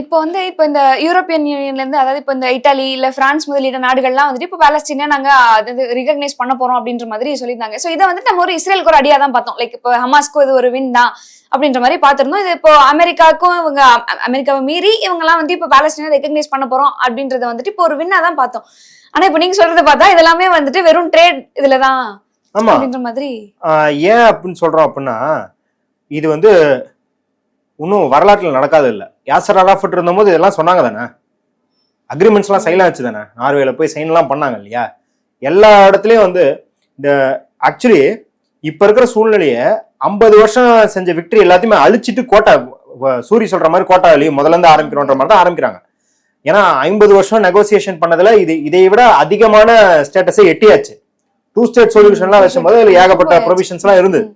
இப்போ வந்து இப்போ இந்த யூரோப்பியன் யூனியன்ல இருந்து அதாவது இப்போ இந்த இட்டாலி இல்ல பிரான்ஸ் முதலீடு நாடுகள்லாம் வந்துட்டு இப்போ பாலஸ்தீனை நாங்க அது ரிகக்னைஸ் பண்ண போறோம் அப்படின்ற மாதிரி சொல்லியிருந்தாங்க. ஸோ இதை வந்துட்டு நம்ம ஒரு இஸ்ரேலுக்கு ஒரு அடியா தான் பார்த்தோம். லைக் இப்போ ஹமாஸ்க்கு இது ஒரு வின் தான் அப்படின்ற மாதிரி பார்த்திருந்தோம். இது இப்போ அமெரிக்காவுக்கும் இவங்க அமெரிக்காவை மீறி இவங்கெல்லாம் வந்து இப்போ பாலஸ்தீனை ரெகக்னைஸ் பண்ண போறோம் அப்படின்றத வந்துட்டு இப்போ ஒரு வின்னா தான் பார்த்தோம். ஆனா இப்போ நீங்க சொல்றத பார்த்தா இதெல்லாமே வந்துட்டு வெறும் ட்ரேட் இதுல தான் அப்படின்ற மாதிரி. ஏன் அப்படின்னு சொல்றோம் அப்படின்னா இது வந்து இன்னும் வரலாற்றில் நடக்காது இல்லை. யாசர் அராஃபட் இருந்தபோது இதெல்லாம் சொன்னாங்க தானே? அக்ரிமெண்ட்ஸ்லாம் சைன் ஆச்சு தானே? நார்வேல போய் சைன்லாம் பண்ணாங்க இல்லையா? எல்லா இடத்துலயும் வந்து இந்த ஆக்சுவலி இப்ப இருக்கிற சூழ்நிலையை ஐம்பது வருஷம் செஞ்ச விக்டரி எல்லாத்தையுமே அழிச்சிட்டு கோட்டா சூரி சொல்ற மாதிரி கோட்டா வெளியே முதல்ல இருந்து ஆரம்பிக்கிறோன்ற மாதிரி தான் ஆரம்பிக்கிறாங்க. ஏன்னா ஐம்பது வருஷம் நெகோசியேஷன் பண்ணதுல இது இதை விட அதிகமான ஸ்டேட்டஸை எட்டியாச்சு. டூ ஸ்டேட் சொல்யூஷன்லாம் வச்சும்போது அதுல ஏகப்பட்ட ப்ரொவிஷன்ஸ்லாம் இருந்தது.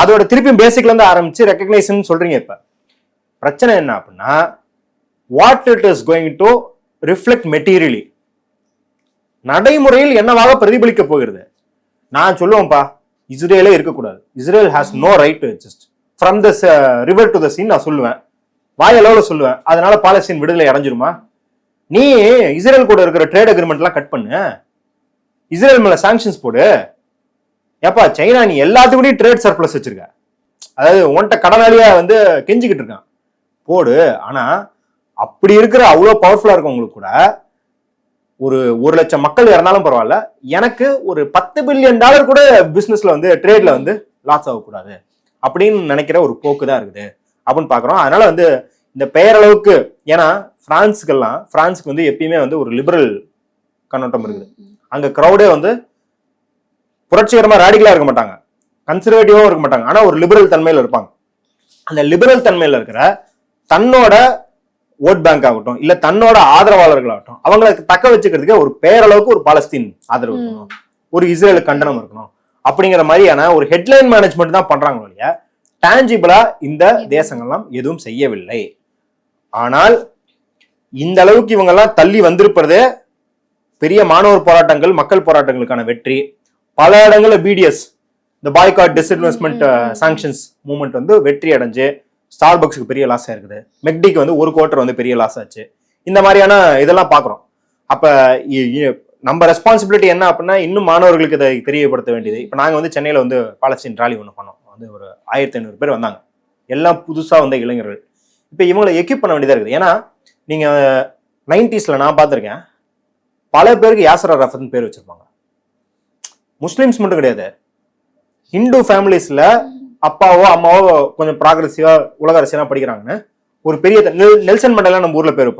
அதோட திருப்பியும் பேசிக்ல இருந்து ஆரம்பிச்சு ரெக்கக்னைசன் சொல்றீங்க இப்ப. பிரச்சனை என்ன அப்படின்னா what it is going to reflect materially நடைமுறையில் என்னவாக பிரதிபலிக்க போகிறது? நான் சொல்லுவேன்ப்பா இஸ்ரேலே இருக்கக்கூடாது. Israel has no right to exist from the river to the sea நான் சொல்லுவேன். வாயளவில் சொல்லுவேன். அதனால பாலஸ்தீன் விடுதலை அடைஞ்சிருமா? நீ இஸ்ரேல் கூட இருக்கிற ட்ரேட் அக்ரிமெண்ட்லாம் கட் பண்ணு. இஸ்ரேல் மேல சாங்ஷன்ஸ் போடு. ஏப்பா சைனா நீ எல்லாத்துக்கூடயும் ட்ரேட் சர்ப்ளஸ் வச்சிருக்க. அதாவது உன்கிட்ட கடனாளியா வந்து கெஞ்சிக்கிட்டு இருக்கான். போடு ஆனா அப்படி இருக்கிற அவ்வளோ பவர்ஃபுல்லா இருக்கவங்களுக்கு கூட ஒரு ஒரு லட்சம் மக்கள் இறந்தாலும் பரவாயில்ல. எனக்கு ஒரு பத்து பில்லியன் டாலர் கூட பிசினஸ்ல வந்து ட்ரேட்ல வந்து லாஸ் ஆகக்கூடாது. அப்படின்னு நினைக்கிற ஒரு போக்கு தான் இருக்குது. அப்படின்னு பாக்குறோம் அதனால வந்து இந்த பெயரளவுக்கு ஏன்னா பிரான்ஸுக்கெல்லாம் பிரான்ஸுக்கு வந்து எப்பயுமே வந்து ஒரு லிபரல் கண்ணோட்டம் இருக்குது. அங்க க்ரௌடே வந்து புரட்சிகரமா ரேடிகலா இருக்க மாட்டாங்க. கன்சர்வேட்டிவாவும் இருக்க மாட்டாங்க. ஆனா ஒரு லிபரல் தன்மையில இருப்பாங்க. அந்த லிபரல் தன்மையில இருக்கிற தன்னோட ஓட் பேங்க் ஆகட்டும் இல்ல தன்னோட ஆதரவாளர்கள் ஆகட்டும் அவங்களுக்கு தக்க வச்சுக்கிறதுக்கு ஒரு பேரளவுக்கு ஒரு பாலஸ்தீன் ஆதரவு இருக்கணும். ஒரு இஸ்ரேலுக்கு கண்டனம் இருக்கணும். அப்படிங்கிற மாதிரியான ஒரு ஹெட்லைன் மேனேஜ்மெண்ட் தான் பண்றாங்க இல்லையா டான்ஜிபிளா இந்த தேசங்கள்லாம் எதுவும் செய்யவில்லை. ஆனால் இந்த அளவுக்கு இவங்கெல்லாம் தள்ளி வந்திருப்பதே பெரிய மாணவர் போராட்டங்கள் மக்கள் போராட்டங்களுக்கான வெற்றி பல இடங்கள்ல பிடிஎஸ் இந்த பாய்காட் டிஸ்இன்வெஸ்ட்மெண்ட். சாங்ஷன்ஸ் மூவ்மெண்ட் வந்து வெற்றி அடைஞ்சு ஸ்டார்பக்ஸுக்கு பெரிய லாஸ் ஆயிருக்குது மெக்டிக்கு வந்து ஒரு குவார்டர் வந்து பெரிய லாஸ் ஆச்சு. இந்த மாதிரியான இதெல்லாம் பார்க்குறோம். அப்ப நம்ம ரெஸ்பான்சிபிலிட்டி என்ன அப்படின்னா இன்னும் மாணவர்களுக்கு இதை தெரியப்படுத்த வேண்டியது. இப்போ நாங்கள் வந்து சென்னையில் வந்து பாலஸ்தீன் ராலி ஒன்று பண்ணோம். வந்து ஒரு ஆயிரத்தி ஐநூறு பேர் வந்தாங்க. எல்லாம் புதுசாக வந்த இளைஞர்கள். இப்போ இவங்களை எக்யூப் பண்ண வேண்டியதாக இருக்குது. ஏன்னா நீங்கள் நைன்டிஸில் நான் பார்த்துருக்கேன். பல பேருக்கு யாசர் அரஃபத்னு பேர் வச்சிருப்பாங்க. முஸ்லிம்ஸ் மட்டும் கிடையாது. ஹிந்து ஃபேமிலிஸ்ல அப்பாவோ அம்மாவோ கொஞ்சம் ப்ராக்ரஸிவா உலக அரசியலாம் படிக்கிறாங்கன்னு ஒரு பெரிய நெல்சன் மண்டலா நம்ம ஊர்ல பேர்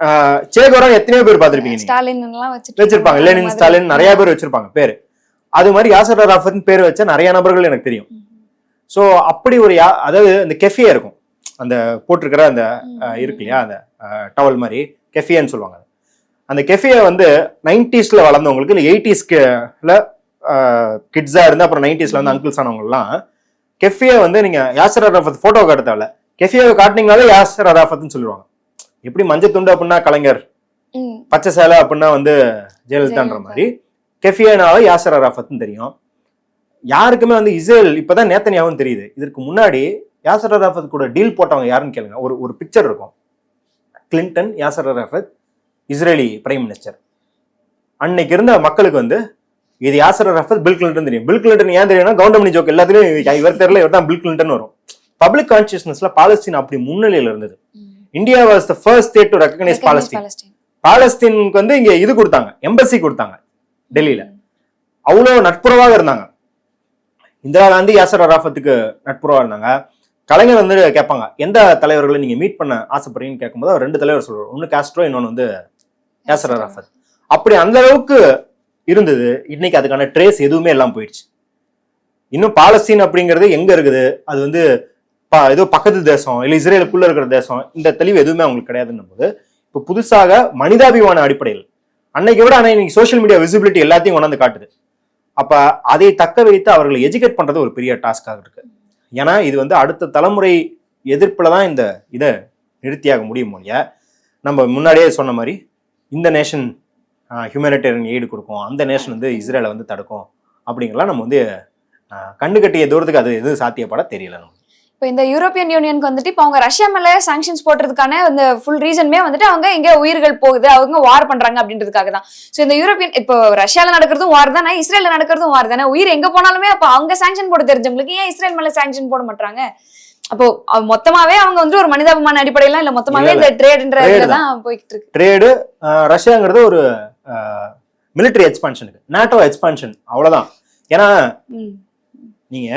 ஆஹ் சேகோரா எத்தனையோ பேர் பார்த்திருப்பீங்க வச்சிருப்பாங்க. லெனின் ஸ்டாலின் நிறைய பேர் வச்சிருப்பாங்க பேர். அது மாதிரி யாசர் அரஃபத் பேர் வச்ச நிறைய நபர்கள் எனக்கு தெரியும். ஸோ அப்படி ஒரு யா அதாவது அந்த கெஃபியா இருக்கும். அந்த போட்டிருக்கிற அந்த இருக்கு இல்லையா? அந்த டவல் மாதிரி கெஃபியான்னு சொல்லுவாங்க அந்த கெஃபியா வந்து நைன்டிஸ்ல வளர்ந்தவங்களுக்கு இல்லை எயிட்டிஸ்ல கிட்ஸா இருந்து அப்புறம் நைன்டிஸ்ல வந்து அங்கிள்ஸ் ஆனவங்கலாம் கெஃபியா வந்து நீங்க யாசர் அரஃபத் போட்டோ காட்ட தேவையில்ல கெஃபியாவை காட்டினீங்கனாலே யாசர் அரஃபத்னு சொல்லுவாங்க? எப்படி மஞ்சள் துண்டு அப்படின்னா கலைஞர் பச்சை சேலை அப்படின்னா வந்து ஜெயலலிதான்ற ஜெயலலிதா. மாதிரி கெஃபியானாலும் யாசர் அரஃபத்னு தெரியும். யாருக்குமே வந்து இஸ்ரேல் இப்பதான் நேத்தனியாவும் தெரியுது. இதற்கு முன்னாடி யாசர் அரஃபத் கூட டீல் போட்டவங்க யாருன்னு கேளுங்க. ஒரு ஒரு பிக்சர் இருக்கும். Clinton Yasser Arafat Israeli prime minister அன்னைக்கு இருந்த மக்களுக்கு வந்து இது யாசர் அரஃபத் பில் கிளின்டன் தெரியும். பில் கிளின்டன் ஏன் தெரியும்னா கவுண்டமணி ஜோக் எல்லாத்துலயும் இவர் தெரியல இவர் தான் பில் கிளின்டன் வரும். பப்ளிக் கான்சியஸ்னஸ்ல பாலஸ்தீன் அப்படி முன்னிலையில இருந்தது. India was the first state to Recognize Palestine. பாலஸ்தீனுக்கு வந்து இங்க இது கொடுத்தாங்க எம்பசி கொடுத்தாங்க டெல்லியில. அவ்வளோ நட்புறவாக இருந்தாங்க. இந்திரா காந்தி யாசர் அராஃபத்துக்கு நட்புறவா இருந்தாங்க? கலைஞர் வந்து கேட்பாங்க எந்த தலைவர்களை நீங்க மீட் பண்ண ஆசைப்படுறீங்கன்னு கேட்கும்போது அவர் ரெண்டு தலைவர் சொல்றாரு. ஒன்னு காஸ்ட்ரோ இன்னொன்னு வந்து யாசர் அராஃபத். அப்படி அந்த அளவுக்கு இருந்தது. இன்னைக்கு அதுக்கான ட்ரேஸ் எதுவுமே எல்லாம் போயிடுச்சு. இன்னும் பாலஸ்தீன் அப்படிங்கிறது எங்க இருக்குது? அது வந்து ஏதோ பக்கத்து தேசம் இல்ல இஸ்ரேலுக்குள்ள இருக்கிற தேசம். இந்த தெளிவு எதுவுமே அவங்களுக்கு கிடையாதுன்னும் போது இப்போ புதுசாக மனிதாபிமான அடிப்படையில் அன்னைக்கு விட ஆனால் இன்னைக்கு சோஷியல் மீடியா விசிபிலிட்டி எல்லாத்தையும் கொண்டாந்து காட்டுது. அப்ப அதை தக்க வைத்து அவர்களை எஜுகேட் பண்றது ஒரு பெரிய டாஸ்காக இருக்கு. ஏன்னா இது வந்து அடுத்த தலைமுறை எதிர்ப்புல தான் இந்த இதை நிறுத்தியாக முடியும் இல்லையா? நம்ம முன்னாடியே சொன்ன மாதிரி இந்த நேஷன் ஹியூமனிட்டேரியன் எய்டு கொடுக்கும். அந்த நேஷன் வந்து இஸ்ரேலை வந்து தடுக்கும். அப்படிங்கலாம் நம்ம வந்து கண்ணு கட்டிய தூரத்துக்கு அது எதுவும் சாத்தியப்பட தெரியல இப்போ இந்த யூரோப்பியன் யூனியனுக்கு வந்துட்டு இப்போ அவங்க ரஷ்யா மேலே சாங்ஷன்ஸ் போடுறதுக்கான அந்த ஃபுல் ரீசனுமே வந்துட்டு அவங்க எங்கே உயிர்கள் போகுது அவங்க வார் பண்ணுறாங்க அப்படின்றதுக்காக தான். ஸோ இந்த யூரோப்பியன் இப்போ ரஷ்யாவில் நடக்கிறதும் வார் தானே இஸ்ரேலில் நடக்கிறதும் வார் தானே உயிர் எங்கே போனாலுமே அப்போ அவங்க சாங்ஷன் போட தெரிஞ்சவங்களுக்கு ஏன் இஸ்ரேல் மேலே சாங்ஷன் போட மாட்டாங்க அப்போ மொத்தமாவே அவங்க வந்து ஒரு மனிதாபிமான அடிப்படையில இல்ல மொத்தமாவே இந்த ட்ரேட்ன்ற தான் போய்கிட்டு இருக்கு ட்ரேடு ரஷ்யாங்கிறது ஒரு மிலிட்டரி எக்ஸ்பான்ஷனுக்கு நாட்டோ எக்ஸ்பான்ஷன் அவ்வளவுதான். ஏன்னா. நீங்க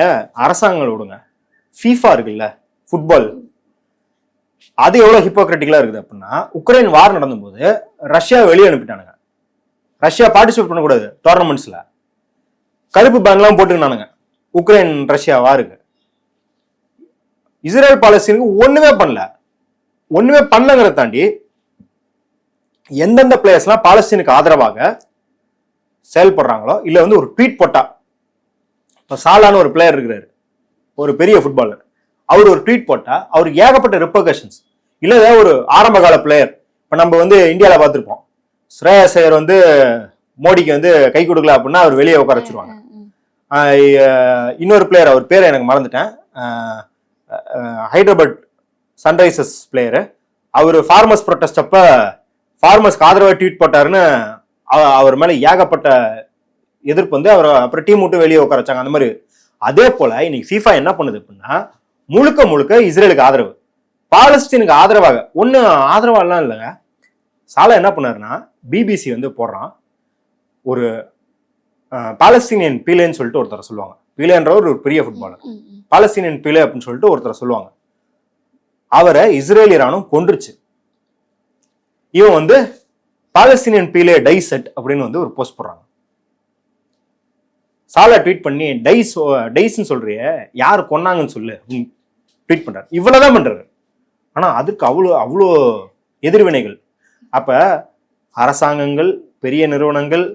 அரசாங்கங்கள் விடுங்க. ஃபீஃபா இருக்குல்ல ஃபுட்பால் அது எவ்வளவு ஹிப்போக்ரட்டிக்கலா இருக்குது அப்படின்னா உக்ரைன் வார் நடந்தபோது ரஷ்யா வெளியே அனுப்பிட்டானுங்க. ரஷ்யா பார்ட்டிசிபேட் பண்ணக்கூடாது டோர்னமெண்ட்ஸ்ல கருப்பு பேன்லாம் போட்டுக்கினானுங்க. உக்ரைன் ரஷ்யா வாருக்கு இஸ்ரேல் பாலஸ்தீனுக்கு ஒண்ணுமே பண்ணல. ஒண்ணுமே பண்ணலங்கிறத தாண்டி எந்தெந்த பிளேயர்ஸ்லாம் பாலஸ்தீனுக்கு ஆதரவாக செயல்படுறாங்களோ இல்ல வந்து ஒரு ட்வீட் போட்டா இப்போ சாலான்னு ஒரு பிளேயர் இருக்கிறாரு ஒரு பெரிய ஃபுட்பாலர் அவர் ஒரு ட்வீட் போட்டா அவருக்கு ஏகப்பட்ட ரிப்பர்கஷன்ஸ் இல்ல ஏதாவது ஒரு ஆரம்ப கால பிளேயர் இப்போ நம்ம வந்து இந்தியாவில் பார்த்துருப்போம். ஸ்ரேயஸ் ஐயர் வந்து மோடிக்கு வந்து கை கொடுக்கல அப்படின்னா அவர் வெளியே உட்கார வச்சிருவாங்க. இன்னொரு பிளேயர் அவர் பேரை எனக்கு மறந்துட்டேன். ஹைதராபாத் சன்ரைசர்ஸ் பிளேயரு அவர் ஃபார்மர்ஸ் ப்ரொட்டஸ்ட் அப்ப ஃபார்மர்ஸ்க்கு ஆதரவாக ட்வீட் போட்டாருன்னு அவர் மேல ஏகப்பட்ட எதிர்ப்பு வந்து அவர் அப்புறம் டீம் விட்டு வெளியே உட்கார வச்சாங்க. அந்த மாதிரி அதே போல இன்னைக்கு ஃபீஃபா என்ன பண்ணுது அப்படின்னா முழுக்க முழுக்க இஸ்ரேலுக்கு ஆதரவு. பாலஸ்தீனுக்கு ஆதரவாக ஒன்றும் ஆதரவாலாம் இல்லைங்க சாலா என்ன பண்ணாருன்னா பிபிசி வந்து போடுறான். ஒரு பாலஸ்தீனியன் பீலேன்னு சொல்லிட்டு ஒருத்தர் சொல்லுவாங்க. பீலேன்ற ஒரு பெரிய ஃபுட்பாலர் பாலஸ்தீனியன் பிழை அப்படின்னு சொல்லிட்டு ஒருத்தர் சொல்லுவாங்க. அவரை இஸ்ரேல் ராணுவம் கொன்றுச்சு. இவன் வந்து பாலஸ்தீனியன் பீலே டை செட் அப்படின்னு வந்து ஒரு போஸ்ட் போடுறாங்க. சாலா ட்வீட் பண்ணி டைஸ் டைஸ்ன்னு சொல்றிய யார் கொன்னாங்கன்னு சொல்லு ட்வீட் பண்றாரு. இவ்வளவுதான் பண்றாரு. ஆனா அதுக்கு அவ்வளோ அவ்வளோ எதிர்வினைகள். அப்ப அரசாங்கங்கள் பெரிய நிறுவனங்கள்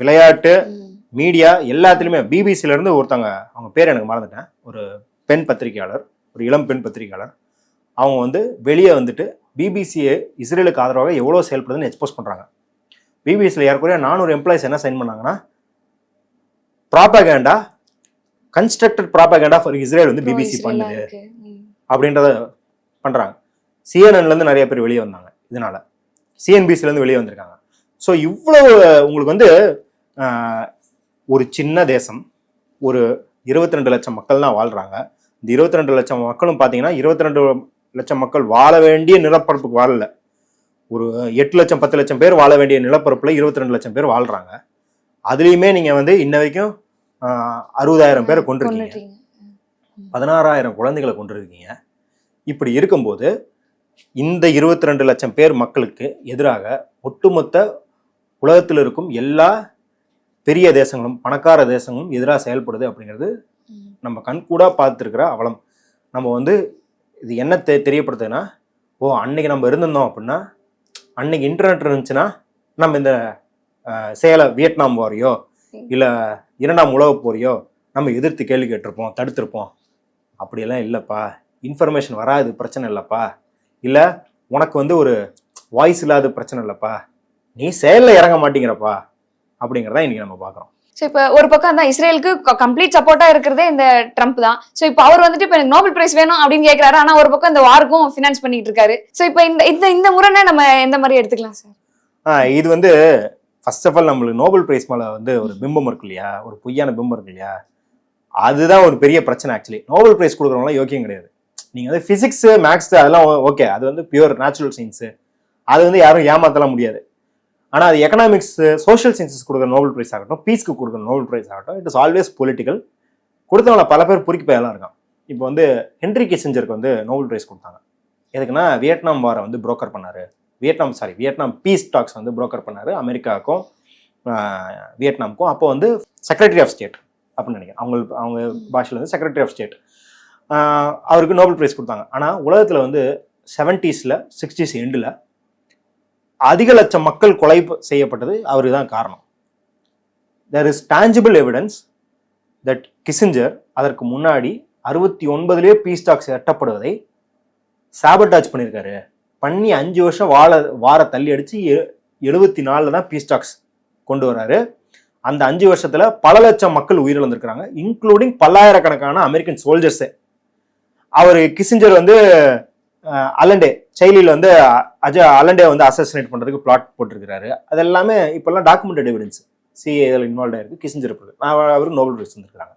விளையாட்டு மீடியா எல்லாத்துலயுமே பிபிசில இருந்து ஒருத்தவங்க அவங்க பேர் எனக்கு மறந்துட்டேன். ஒரு பெண் பத்திரிகையாளர் ஒரு இளம் பெண் பத்திரிகையாளர். அவங்க வந்து வெளியே வந்துட்டு பிபிசியை இஸ்ரேலுக்கு ஆதரவாக எவ்வளோ செயல்படுதுன்னு எக்ஸ்போஸ் பண்றாங்க. பிபிசியில் ஏறக்குறைய நானூறு எம்ப்ளாயிஸ் என்ன சைன் பண்ணாங்கன்னா propaganda constructed propaganda for Israel வந்து பிபிசி இஸ்ரேலா பண்ணுது. அப்படின்றத ல இருந்து நிறைய பேர் வெளியே வந்தாங்க இதனால. இருந்து வெளியே வந்திருக்காங்க. ஸோ இவ்வளவு உங்களுக்கு வந்து ஒரு சின்ன தேசம் ஒரு இருபத்தி ரெண்டு லட்சம் மக்கள் தான் வாழ்றாங்க. இந்த இருபத்தி ரெண்டு லட்சம் மக்களும் பார்த்தீங்கன்னா இருபத்தி ரெண்டு லட்சம் மக்கள் வாழ வேண்டிய நிலப்பரப்புக்கு வாழல. ஒரு எட்டு லட்சம் பத்து லட்சம் பேர் வாழ வேண்டிய நிலப்பரப்புல இருபத்தி ரெண்டு லட்சம் பேர் வாழ்றாங்க. அதுலயுமே நீங்க வந்து இன்ன வரைக்கும் அறுபதாயிரம் பேரை கொண்டிருக்கீங்க. பதினாறாயிரம் குழந்தைகளை கொண்டிருக்கீங்க இப்படி இருக்கும்போது இந்த இருபத்தி ரெண்டு லட்சம் பேர் மக்களுக்கு எதிராக ஒட்டுமொத்த உலகத்தில் இருக்கும் எல்லா பெரிய தேசங்களும் பணக்கார தேசங்களும் எதிராக செயல்படுது அப்படிங்கிறது நம்ம கண்கூடாக பார்த்துருக்கிற அவலம். நம்ம வந்து இது என்ன தெ தெரியப்படுத்துதுன்னா ஓ அன்னைக்கு நம்ம இருந்திருந்தோம் அப்படின்னா அன்னைக்கு இன்டர்நெட் இருந்துச்சுன்னா நம்ம இந்த சேலை செயலை வியட்நாம் வாரியோ இல்லை இரண்டாம் உலகப் போரியோ நம்ம எதிர்த்து கேள்வி கேட்டிருப்போம் தடுத்திருப்போம். அப்படியெல்லாம் இல்லைப்பா. இன்ஃபர்மேஷன் வராது பிரச்சனை இல்லைப்பா. இல்லை உனக்கு வந்து ஒரு வாய்ஸ் இல்லாத பிரச்சனை இல்லைப்பா. நீ செயலில் இறங்க மாட்டேங்கிறப்பா. அப்படிங்கிறத இன்னைக்கு நம்ம பார்க்குறோம். சோ இப்ப ஒரு பக்கம் தான் இஸ்ரேலுக்கு கம்ப்ளீட் சப்போர்ட்டா இருக்கிறதே இந்த ட்ரம்ப் தான். சோ இப்ப அவர் வந்துட்டு இப்ப எனக்கு நோபல் பிரைஸ் வேணும் அப்படின்னு கேக்குறாரு. ஆனா ஒரு பக்கம் இந்த வாருக்கும் ஃபினான்ஸ் பண்ணிட்டு இருக்காரு. சோ இப்ப இந்த இந்த இந்த முறைனா நம்ம எந்த மாதிரி எடுத்துக்கலாம் சார் இது வந்து ஃபர்ஸ்ட் ஆஃப் ஆல் நம்மளுக்கு நோபல் பிரைஸ் மேலே வந்து ஒரு பிம்பம் இருக்கு இல்லையா? ஒரு பொய்யான பிம்பம் இருக்கு இல்லையா? அதுதான் ஒரு பெரிய பிரச்சனை ஆக்சுவலி நோபல் பிரைஸ் கொடுக்குறவங்களாம் யோக்கியம் கிடையாது. நீங்கள் வந்து ஃபிசிக்ஸ் மேக்ஸ் அதெல்லாம் ஓகே அது வந்து பியூர் நேச்சுரல் சயின்ஸு அது வந்து யாரும் ஏமாத்தலாம் முடியாது. ஆனால் அது எக்கனாமிக்ஸ் சோஷியல் சயின்சஸ் கொடுக்குற நோபல் ப்ரைஸ் ஆகட்டும் பீஸ்க்கு கொடுக்குற நோபல் ப்ரைஸ் ஆகட்டும் இட் இஸ் ஆல்வேஸ் பொலிட்டிக்கல் கொடுத்தவங்கள பல பேர் பொறுக்கி போயெல்லாம் இருக்கான். இப்போ வந்து ஹென்ரி கிசஞ்சருக்கு வந்து நோபல் ப்ரைஸ் கொடுத்தாங்க. எதுக்குன்னா வியட்நாம் வாரை வந்து புரோக்கர் பண்ணார். Vietnam sorry Vietnam peace talks வந்து புரோக்கர் பண்ணாரு அமெரிக்காவுக்கும் வியட்நாமுக்கும். அப்போ வந்து செக்ரட்டரி ஆஃப் ஸ்டேட் அப்படின்னு நினைக்கிறேன். அவங்க அவங்க பாஷையில் வந்து செக்ரட்டரி ஆஃப் ஸ்டேட் அவருக்கு நோபல் ப்ரைஸ் கொடுத்தாங்க. ஆனால் உலகத்தில் வந்து செவன்ட்டீஸில் சிக்ஸ்டீஸ் எண்டில் அதிக லட்சம் மக்கள் கொலை செய்யப்பட்டது அவருக்கு தான் காரணம். There is tangible evidence that Kissinger அதற்கு முன்னாடி அறுபத்தி ஒன்பதுலேயே பீஸ் டாக்ஸ் எட்டப்படுவதை சாபர்டாச் பண்ணியிருக்காரு. பண்ணி அஞ்சு வருஷம் வாழ வார தள்ளி அடித்து எ- எழுபத்தி நாலில் தான் பீஸ் டாக்ஸ் கொண்டு வராரு. அந்த அஞ்சு வருஷத்துல பல லட்சம் மக்கள் உயிரிழந்திருக்கிறாங்க இன்க்ளூடிங் பல்லாயிரக்கணக்கான அமெரிக்கன் சோல்ஜர்ஸே அவர் கிசிஞ்சர் வந்து அலண்டே செயலியில் வந்து அ- அஜ அலண்டே வந்து அசசினேட் பண்ணுறதுக்கு பிளாட் போட்டிருக்கிறாரு. அது எல்லாமே இப்போல்லாம் டாக்குமெண்டட் எவிடன்ஸ் சிஏ இதில் இன்வால்வ் ஆயிருக்கு. கிசிஞ்சர் நான் அவருக்கு நோபல் பிரைஸ் வந்திருக்காங்க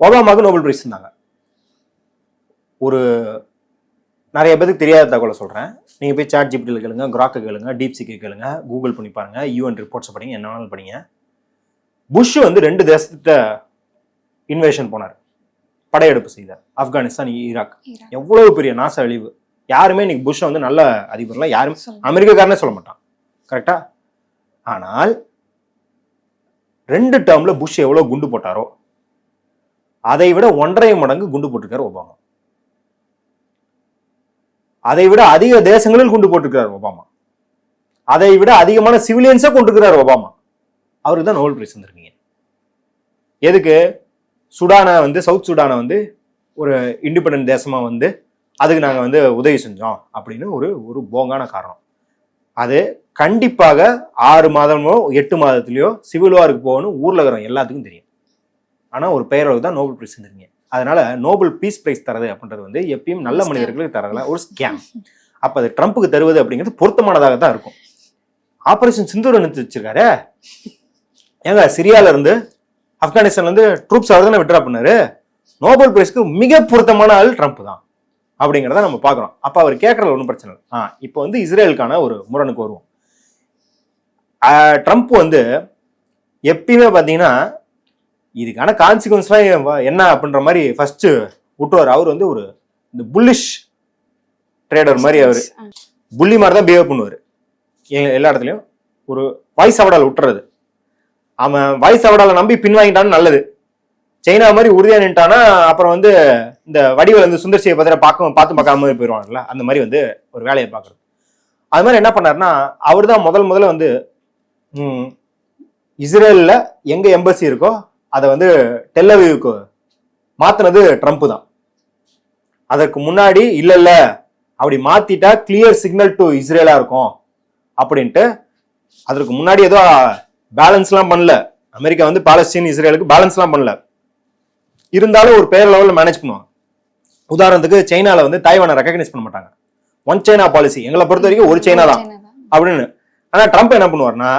ஒபாமாவுக்கு நோபல் பிரைஸ் இருந்தாங்க ஒரு நிறைய பேருக்கு தெரியாத தகவலை சொல்கிறேன் நீங்கள் போய் சாட் ஜிபிடியில் கேளுங்க கிராக்க கேளுங்க டீப்சிக்கு கேளுங்க கூகுள் பண்ணி பாருங்க யூஎன் ரிப்போர்ட்ஸ் படிங்க என்ன வேணாலும் படிங்க. புஷ் வந்து ரெண்டு தேசத்தை இன்வேஷன் போனார். படையெடுப்பு செய்தார். ஆப்கானிஸ்தான் ஈராக். எவ்வளவு பெரிய நாச அழிவு. யாருமே இன்னைக்கு புஷ் வந்து நல்ல அதிபர்லாம் யாரும். அமெரிக்காக்காரனே சொல்ல மாட்டான். கரெக்டா ஆனால் ரெண்டு டேர்ம்ல புஷ் எவ்வளவு குண்டு போட்டாரோ அதை விட ஒன்றரை மடங்கு குண்டு போட்டிருக்காரு ஒபாமா. அதை விட அதிக தேசங்களில் குண்டு போட்டிருக்கிறார் ஒபாமா. அதை விட அதிகமான சிவிலியன்ஸை கொண்டிருக்கிறார் ஒபாமா. அவருக்கு தான் நோபல் பிரைஸ் வந்திருக்கீங்க எதுக்கு? சுடானை வந்து சவுத் சுடானை வந்து ஒரு இண்டிபெண்டன்ட் தேசமா வந்து அதுக்கு நாங்கள் வந்து உதவி செஞ்சோம் அப்படின்னு ஒரு ஒரு போங்கான காரணம். அது கண்டிப்பாக ஆறு மாதமோ எட்டு மாதத்துலயோ சிவில் வாருக்கு போகணும் ஊர்ல இருக்கிற எல்லாத்துக்கும் தெரியும். ஆனா ஒரு பெயரளவு தான் நோபல் பிரைஸ் இருந்தீங்க அதனால நோபல் பீஸ் பிரைஸ் தரது அப்படின்றது வந்து எப்பயும் நல்ல. மனிதர்களுக்கு தரதுல ஒரு ஸ்கேம் அப்ப அது ட்ரம்ப்புக்கு தருவது அப்படிங்கிறது பொருத்தமானதாக தான் இருக்கும். ஆபரேஷன் சிந்தூர் நிறுத்தி வச்சிருக்காரு. ஏங்க சிரியால இருந்து ஆப்கானிஸ்தான்ல இருந்து ட்ரூப்ஸ் அவர் தானே விட்ரா பண்ணாரு? நோபல் பிரைஸ்க்கு மிக பொருத்தமான ஆள் ட்ரம்ப் தான். அப்படிங்கிறத நம்ம பார்க்குறோம். அப்போ அவர் கேட்கறதுல ஒன்றும் பிரச்சனை இல்லை. ஆ இப்போ வந்து இஸ்ரேலுக்கான ஒரு முரணுக்கு வருவோம். ட்ரம்ப் வந்து எப்பயுமே பார்த்தீங்கன்னா இதுக்கான கான்சிக்வன்ஸ்லாம் என்ன அப்படின்ற மாதிரி ஃபர்ஸ்ட் விட்டுவார் அவர் வந்து ஒரு இந்த புல்லிஷ் ட்ரேடர் மாதிரி அவர். புள்ளி மாதிரி தான் பிஹேவ் பண்ணுவார். எல்லா இடத்துலையும். ஒரு வாய்ஸ் அவடால் விட்டுறது. அவன் வாய்ஸ் அவடால நம்பி பின்வாங்கிட்டான்னு நல்லது. சைனா மாதிரி உறுதியா நின்ட்டானா அப்புறம் வந்து இந்த வடிவில் வந்து சுந்தர்சியை பத்திர பார்க்க பார்த்து பார்க்காம போயிடுவாங்கல்ல அந்த மாதிரி வந்து ஒரு வேலையை பார்க்குறது. அது மாதிரி என்ன பண்ணாருன்னா அவர் தான் முதல் முதல்ல வந்து இஸ்ரேலில் எங்கே எம்பசி இருக்கோ அதை வந்து டெல்லவியூக்கு மாற்றினது ட்ரம்ப் தான். அதற்கு முன்னாடி இல்லை இல்லை அப்படி மாத்திட்டா கிளியர் சிக்னல் டு இஸ்ரேலா இருக்கும் அப்படின்ட்டு அதற்கு முன்னாடி ஏதோ பேலன்ஸ்லாம் பண்ணல. அமெரிக்கா வந்து பாலஸ்தீன் இஸ்ரேலுக்கு பேலன்ஸ்லாம் பண்ணல. இருந்தாலும் ஒரு பேர் லெவலில் மேனேஜ் பண்ணுவாங்க. உதாரணத்துக்கு சைனால வந்து தாய்வானை ரெக்கக்னைஸ் பண்ண மாட்டாங்க. ஒன் சைனா பாலிசி எங்களை பொறுத்த வரைக்கும் ஒரு சைனா தான். அப்படின்னு. ஆனா ட்ரம்ப் என்ன பண்ணுவார்னா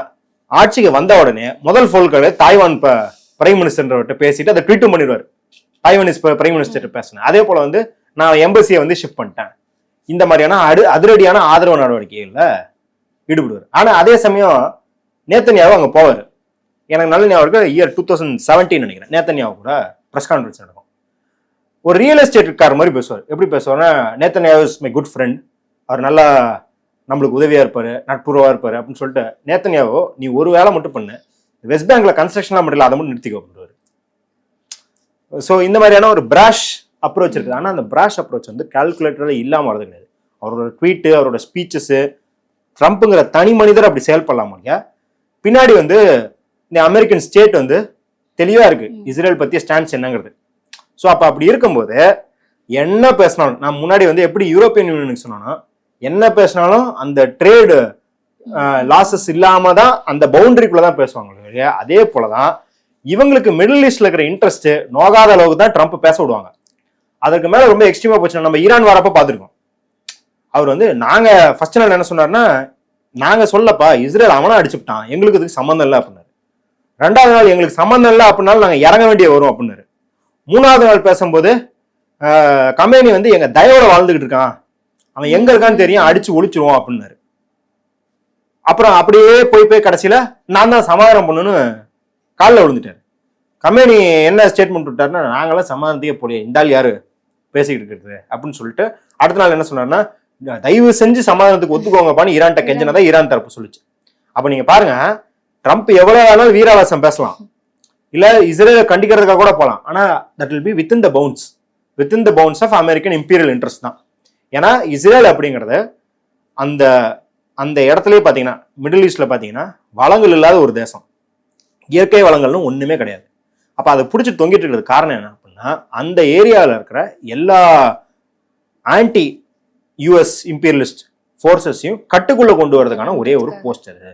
ஆட்சிக்கு வந்த உடனே முதல் ஃபோல்களை தாய்வான் பிரைம் மினிஸ்டர்கிட்ட பேசிட்டு அதை ட்வீட்டும் பண்ணிடுவார். தாய்வானிஸ் பிரைம் மினிஸ்டர் பேசினேன் அதே போல வந்து நான் எம்பசியை வந்து ஷிஃப்ட் பண்ணிட்டேன். இந்த மாதிரியான அடு அதிரடியான ஆதரவு நடவடிக்கைகள்ல ஈடுபடுவார். ஆனா அதே சமயம் நேத்தன்யாவும் அங்கே போவார். எனக்கு நல்ல ஞாபகம் இருக்கு இயர் டூ தௌசண்ட் செவன்டீன் நினைக்கிறேன். நேத்தன்யாவு கூட ப்ரெஸ் கான்ஃபரன்ஸ் நடக்கும். ஒரு ரியல் எஸ்டேட் கார் மாதிரி பேசுவார். எப்படி பேசுவார்னா Netanyahu is my good friend அவர் நல்லா நம்மளுக்கு உதவியாக இருப்பார் நட்புறவாக இருப்பார் அப்படின்னு சொல்லிட்டு நேத்தன்யாவோ நீ ஒரு வேலை மட்டும் பண்ணு. வெஸ்ட் பேங்கில் கன்ஸ்ட்ரக்ஷன்லாம் மட்டும் இல்லை அதை மட்டும் நிறுத்திக்கோ அப்படின்றாரு ஸோ இந்த மாதிரியான ஒரு பிராஷ் அப்ரோச் இருக்குது. ஆனால் அந்த பிராஷ் அப்ரோச் வந்து கால்குலேட்டரில் இல்லாமல் வரது கிடையாது. அவரோட ட்வீட்டு அவரோட ஸ்பீச்சஸ்ஸு ட்ரம்ப்புங்கிற தனி மனிதர் அப்படி செயல்படலாமா இல்லையா? பின்னாடி வந்து இந்த அமெரிக்கன் ஸ்டேட் வந்து தெளிவாக இருக்கு. இஸ்ரேல் பற்றிய ஸ்டாண்ட்ஸ் என்னங்கிறது. ஸோ அப்போ அப்படி இருக்கும்போது என்ன பேசினாலும் நான் முன்னாடி வந்து எப்படி யூரோப்பியன் யூனியனுக்கு சொன்னோன்னா என்ன பேசினாலும் அந்த ட்ரேடு லாசஸ் இல்லாம தான் அந்த பவுண்டரிக்குள்ள தான் பேசுவாங்க அதே போல தான் இவங்களுக்கு மிடில் ஈஸ்ட்ல இருக்கிற இன்ட்ரெஸ்ட் நோகாத அளவுக்கு தான் ட்ரம்ப் பேச விடுவாங்க. அதற்கு மேல ரொம்ப எக்ஸ்ட்ரீமா போச்சு நம்ம ஈரான் வரப்ப பார்த்துருக்கோம். அவர் வந்து நாங்க ஃபர்ஸ்ட் நாள் என்ன சொன்னார்னா நாங்க சொல்லப்பா இஸ்ரேல் அவனா அடிச்சுட்டான் எங்களுக்கு இதுக்கு சம்மந்தம் இல்லை அப்படின்னாரு. ரெண்டாவது நாள் எங்களுக்கு சம்மந்தம் இல்லை அப்படின்னாலும் நாங்க இறங்க வேண்டிய வரும் அப்படின்னாரு. மூணாவது நாள் பேசும்போது கம்பெனி வந்து எங்க தயவோட வாழ்ந்துகிட்டு இருக்கான். அவன் எங்க இருக்கான்னு தெரியும் அடிச்சு ஒழிச்சிருவோம் அப்படின்னாரு. அப்புறம் அப்படியே போய் போய் கடைசியில நான் தான் சமாதானம் பண்ணுன்னு காலில் விழுந்துட்டாரு. கம்பெனி என்ன ஸ்டேட்மெண்ட் விட்டாருன்னா நாங்களாம் சமாதானத்தையே போலியே இந்த ஆள் யாரு? பேசிக்கிட்டு இருக்கிறது அப்படின்னு சொல்லிட்டு அடுத்த நாள் என்ன சொன்னாருன்னா தயவு செஞ்சு சமாதானத்துக்கு ஒத்துக்கோங்கப்பான்னு ஈரான்ட்ட கெஞ்சினதா ஈரான் தரப்பு சொல்லுச்சு. அப்ப நீங்க பாருங்க ட்ரம்ப் எவ்வளவு வேணாலும் வீராவாசம் பேசலாம். இல்ல இஸ்ரேலை கண்டிக்கிறதுக்காக கூட போகலாம் ஆனா that will be within the bounds within the bounds of American imperial interest தான். ஏன்னா இஸ்ரேல் அப்படிங்கிறது அந்த அந்த இடத்துலயே பார்த்தீங்கன்னா மிடில் ஈஸ்ட்ல பார்த்தீங்கன்னா வளங்கள் இல்லாத ஒரு தேசம். இயற்கை வளங்கள்னு ஒண்ணுமே கிடையாது. அப்ப அதை பிடிச்சி தொங்கிட்டு இருக்கிறது காரணம் என்ன அப்படின்னா அந்த ஏரியாவில் இருக்கிற எல்லா ஆன்டி யூஎஸ் இம்பீரியலிஸ்ட் ஃபோர்ஸஸையும் கட்டுக்குள்ள கொண்டு வரதுக்கான ஒரே ஒரு போஸ்ட் அது.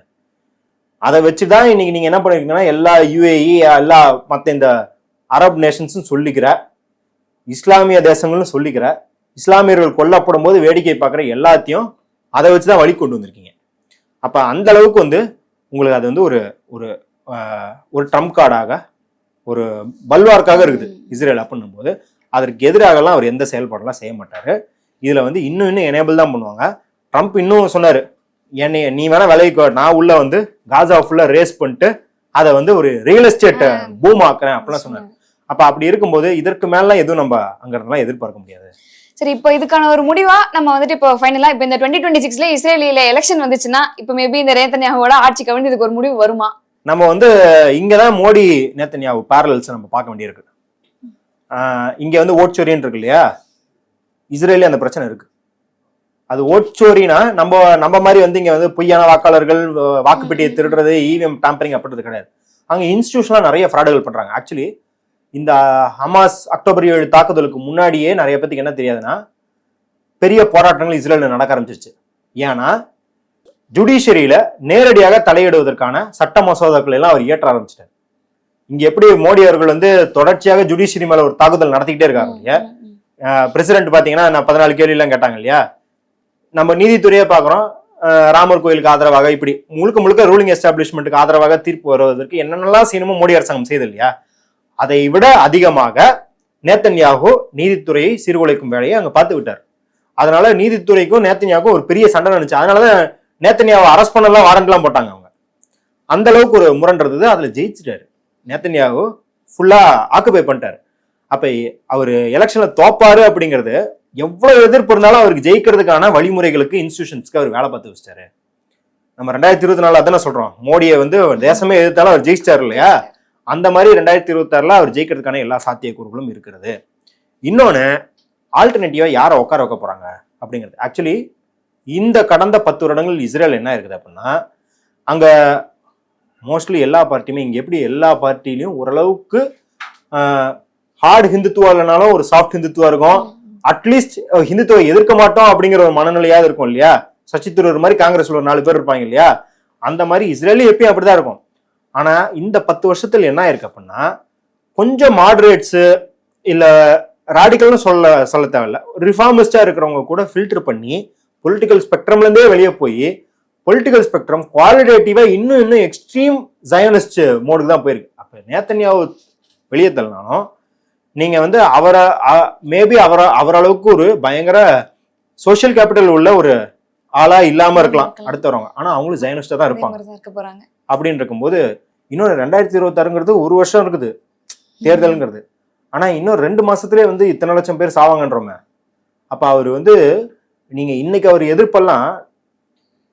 வச்சு தான் இன்னைக்கு நீங்க என்ன பண்ணிருக்கீங்கன்னா எல்லா யுஏஇ எல்லா மற்ற இந்த அரப் நேஷன்ஸும் சொல்லிக்கிற இஸ்லாமிய தேசங்கள்னு சொல்லிக்கிற இஸ்லாமியர்கள் கொல்லப்படும் போது வேடிக்கை பார்க்குற எல்லாத்தையும் அதை வச்சு தான் வழி கொண்டு வந்திருக்கீங்க. அப்போ அந்த அளவுக்கு வந்து உங்களுக்கு அது வந்து ஒரு ஒரு ஒரு ட்ரம்ப் கார்டாக ஒரு பல்வார்க்காக இருக்குது. இஸ்ரேல் அப்படின்னும் போது அதற்கு எதிராகலாம் அவர் எந்த செயல்பாடெல்லாம் செய்ய மாட்டாரு. இதுல வந்து இன்னும் இன்னும் எனேபிள் தான் பண்ணுவாங்க. ட்ரம்ப் இன்னும் சொன்னாரு என்னை நீ வேணா விலைக்கு நான் உள்ள வந்து காசா ஃபுல்லா ரேஸ் பண்ணிட்டு அதை வந்து ஒரு ரியல் எஸ்டேட் பூம் ஆக்குறேன் அப்படிலாம் சொன்னாரு. அப்ப அப்படி இருக்கும்போது இதற்கு மேலாம் எதுவும் நம்ம அங்க இருந்தெல்லாம் எதிர்பார்க்க முடியாது. சரி இப்போ இதுக்கான ஒரு முடிவா நம்ம வந்துட்டு இப்போ ஃபைனலா இப்போ இந்த டுவெண்ட்டி டுவெண்ட்டி சிக்ஸ்ல இஸ்ரேலியில எலெக்ஷன் வந்துச்சுன்னா இப்போ மேபி இந்த ரேத்தன்யாவோட ஆட்சி கவிழ்ந்து இதுக்கு ஒரு முடிவு வருமா? நம்ம வந்து இங்கதான் மோடி நேத்தன்யாவு பேரலல்ஸ் நம்ம பார்க்க வேண்டியிருக்கு. இங்க வந்து ஓட்சோரின்னு இருக்கு இல்லையா? இஸ்ரேலே அந்த பிரச்சனை இருக்கு. அது ஓட்சோரினா நம்ம நம்ம மாதிரி வந்து இங்க வந்து பொய்யான வாக்காளர்கள் வாக்குப்பெட்டியை திருடுறது இவிஎம் டாம்பரிங் அப்படின்றது கிடையாது. அங்க இன்ஸ்டியூஷன்லாம் நிறைய ஃப்ராடுகள் பண்றாங்க. ஆக்சுவலி இந்த ஹமாஸ் அக்டோபர் ஏழு தாக்குதலுக்கு முன்னாடியே நிறைய பேத்துக்கு என்ன தெரியாதுன்னா பெரிய போராட்டங்கள் இஸ்ரேலில் நடக்க ஆரம்பிச்சிருச்சு. ஏன்னா ஜுடிஷியரியில நேரடியாக தலையிடுவதற்கான சட்ட மசோதாக்கள் எல்லாம் அவர் இயற்ற ஆரம்பிச்சிட்டார். இங்க எப்படி மோடி அவர்கள் வந்து தொடர்ச்சியாக ஜுடிஷியரி மேல ஒரு தாக்குதல் நடத்திக்கிட்டே இருக்காங்க பிரசிடென்ட் பார்த்தீங்கன்னா நான் பதினாலு கேள்விலாம் எல்லாம் கேட்டாங்க இல்லையா? நம்ம நீதித்துறையே பார்க்குறோம். ராமர் கோயிலுக்கு ஆதரவாக இப்படி முழுக்க முழுக்க ரூலிங் எஸ்டாப்ளிஷ்மெண்ட்டுக்கு ஆதரவாக தீர்ப்பு வருவதற்கு என்னென்னலாம் செய்யணுமோ மோடி அரசாங்கம் செய்தது இல்லையா? அதை விட அதிகமாக நேத்தன்யாகோ நீதித்துறையை சீர்குலைக்கும் வேலையை அங்கே பார்த்து விட்டார். அதனால நீதித்துறைக்கும் நேத்தன்யாவுக்கும் ஒரு பெரிய சண்டை நடந்துச்சு. அதனாலதான் நேத்தன்யாவை அரெஸ்ட் பண்ணலாம் வாரண்ட்லாம் போட்டாங்க அவங்க. அந்த அளவுக்கு ஒரு முரண்டது இருந்தது அதுல ஜெயிச்சிட்டாரு. நேத்தன்யாவோ ஃபுல்லா ஆக்குபை பண்ணிட்டாரு. அப்ப அவர் எலெக்ஷன்ல தோப்பாரு அப்படிங்கிறது எவ்வளவு எதிர்ப்பு இருந்தாலும் அவருக்கு ஜெயிக்கிறதுக்கான வழிமுறைகளுக்கு இன்ஸ்டியூஷன்ஸ்க்கு அவர் வேலை பார்த்து வச்சிட்டாரு. நம்ம ரெண்டாயிரத்தி இருபத்தி நாலு அதான சொல்றோம். மோடியை வந்து தேசமே எதிர்த்தாலும் அவர் ஜெயிச்சிட்டாரு இல்லையா? அந்த மாதிரி ரெண்டாயிரத்தி இருபத்தாறுல அவர் ஜெயிக்கிறதுக்கான எல்லா சாத்தியக்கூறுகளும் இருக்கிறது இன்னொன்னு ஆல்டர்னேட்டிவா யாரை உட்கார வைக்க போறாங்க அப்படிங்கிறது. ஆக்சுவலி இந்த கடந்த பத்து வருடங்கள் இஸ்ரேல் என்ன இருக்குது அப்படின்னா அங்க மோஸ்ட்லி எல்லா பார்ட்டியுமே இங்க எப்படி எல்லா பார்ட்டிலையும் ஓரளவுக்கு ஹார்ட் ஹிந்துத்துவா இல்லைனாலும் ஒரு சாஃப்ட் ஹிந்துத்துவா இருக்கும். அட்லீஸ்ட் ஹிந்துத்துவை எதிர்க்க மாட்டோம் அப்படிங்கிற ஒரு மனநிலையாவது இருக்கும் இல்லையா? சச்சி தரூர் மாதிரி காங்கிரஸ்ல ஒரு நாலு பேர் இருப்பாங்க இல்லையா? அந்த மாதிரி இஸ்ரேலி எப்பயும் அப்படிதான் இருக்கும். ஆனா இந்த பத்து வருஷத்துல என்ன இருக்கு அப்படின்னா கொஞ்சம் மாடரேட்ஸ் இல்ல ராடிக்கல்னு சொல்ல சொல்ல தேவையில்ல. ரிஃபார்மிஸ்டா இருக்கிறவங்க கூட ஃபில்டர் பண்ணி பொலிட்டிக்கல் ஸ்பெக்ட்ரம்ல இருந்தே வெளியே போய் பொலிட்டிக்கல் ஸ்பெக்ட்ரம் குவாலிட்டேட்டிவா இன்னும் இன்னும் எக்ஸ்ட்ரீம் ஜயனிஸ்ட் மோடுக்கு தான் போயிருக்கு. அப்ப நேத்தன்யாவு வெளியே தள்ளனாலும் நீங்க வந்து அவரை மேபி அவர அவரளவுக்கு ஒரு பயங்கர சோஷியல் கேபிட்டல் உள்ள ஒரு ஆளா இல்லாம இருக்கலாம். அடுத்து வரவங்க ஆனா அவங்களும் ஜயனிஸ்டா தான் இருப்பாங்க. அப்படின்னு இருக்கும்போது இன்னொரு ரெண்டாயிரத்தி இருபத்தாறுங்கிறது ஒரு வருஷம் இருக்குது. தேர்தலுங்கிறது. ஆனா இன்னும் ரெண்டு மாசத்துலயே வந்து இத்தனை லட்சம் பேர் சாவாங்கன்றோமே. அப்ப அவர் வந்து நீங்க இன்னைக்கு அவர் எதிர்ப்பெல்லாம்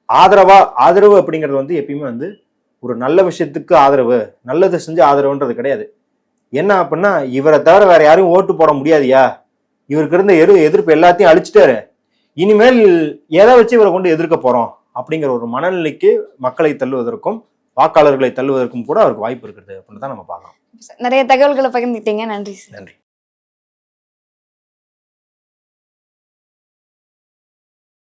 ஆதரவா ஆதரவு அப்படிங்கிறது வந்து எப்பயுமே வந்து ஒரு நல்ல விஷயத்துக்கு ஆதரவு நல்லது செஞ்சு ஆதரவுன்றது கிடையாது. என்ன அப்படின்னா இவரை தவிர வேற யாரும் ஓட்டு போட முடியாதியா இவருக்கு இருந்த எரு எதிர்ப்பு எல்லாத்தையும் அழிச்சிட்டாரு. இனிமேல் எதை வச்சு இவரை கொண்டு எதிர்க்க போறோம்? அப்படிங்கிற ஒரு மனநிலைக்கு மக்களை தள்ளுவதற்கும் வாக்காளர்களை தள்ளுவதற்கும் கூட அவருக்கு வாய்ப்பு இருக்குது அப்படின்னு தான் நம்ம பார்க்கலாம் நிறைய தகவல்களை பகிர்ந்துக்கிட்டீங்க. நன்றி நன்றி.